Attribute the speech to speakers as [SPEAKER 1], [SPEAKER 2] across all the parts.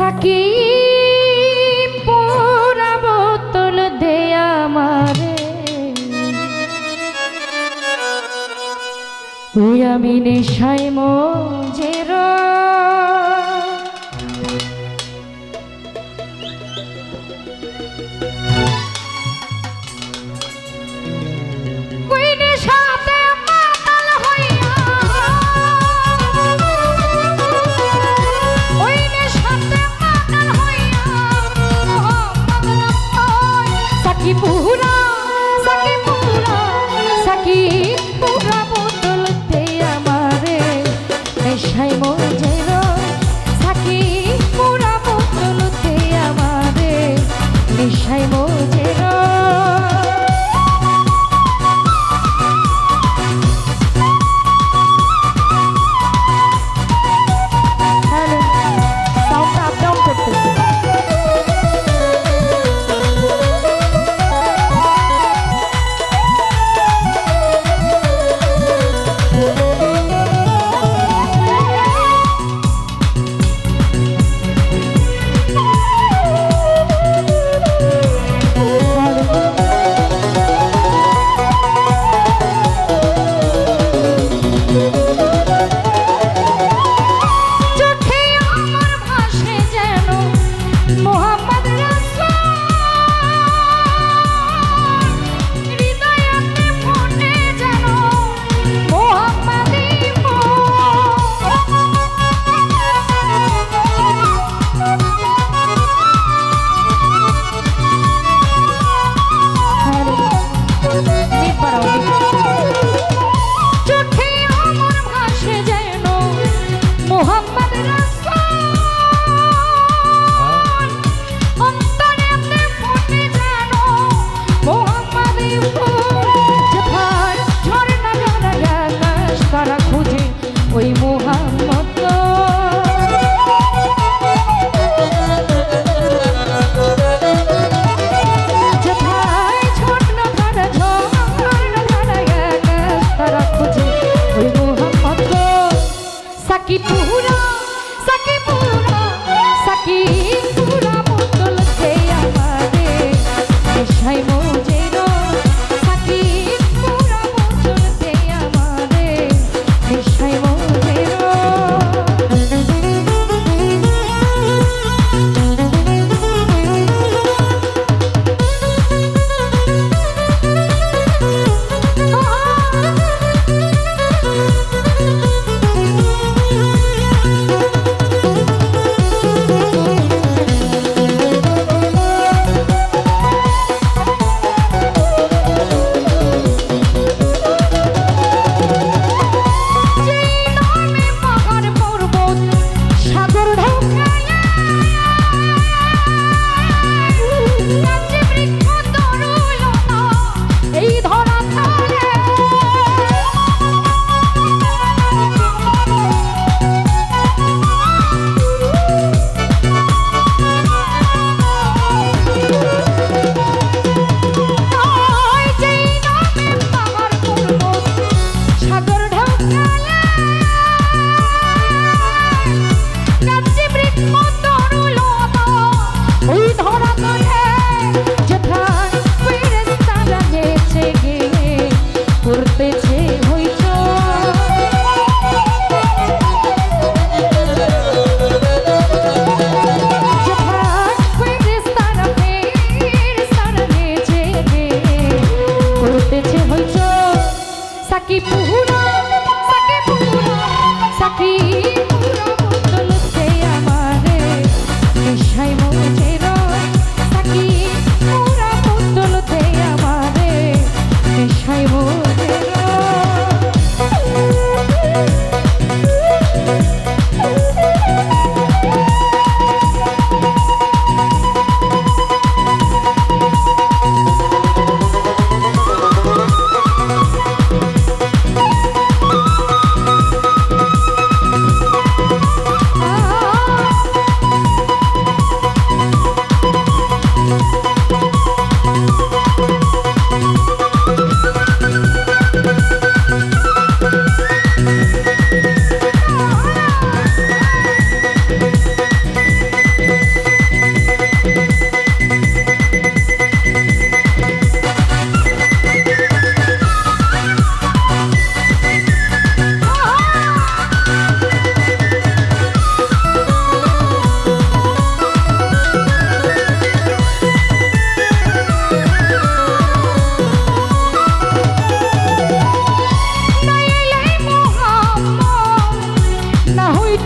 [SPEAKER 1] থাকি পোড়া বোতল দে আমারে। ওই আমি নেশাই মজের। Thank কি পুরা কি পুহু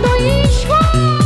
[SPEAKER 1] Don't you išvo.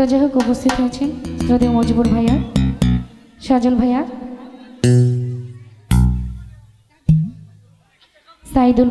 [SPEAKER 1] তো যাই হোক উপস্থিত হয়েছেন যদি মজবুর ভাইয়া সাজল ভাইয়া সাইদুল